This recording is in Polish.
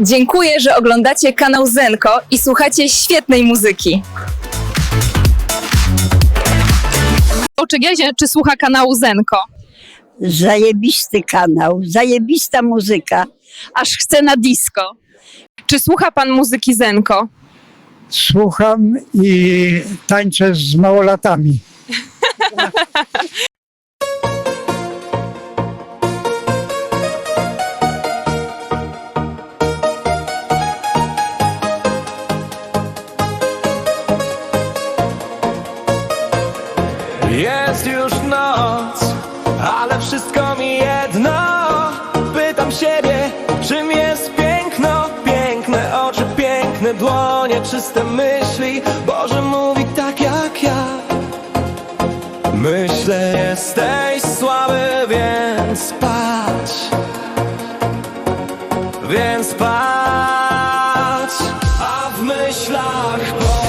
Dziękuję, że oglądacie kanał Zenko i słuchacie świetnej muzyki. Czy Giezie, czy słucha kanału Zenko? Zajebisty kanał, zajebista muzyka. Aż chce na disco. Czy słucha pan muzyki Zenko? Słucham i tańczę z małolatami. piękne dłonie, czyste myśli. Boże mówi tak jak ja. Myślę, jesteś słaby, więc patrz. Więc patrz. A w myślach Boże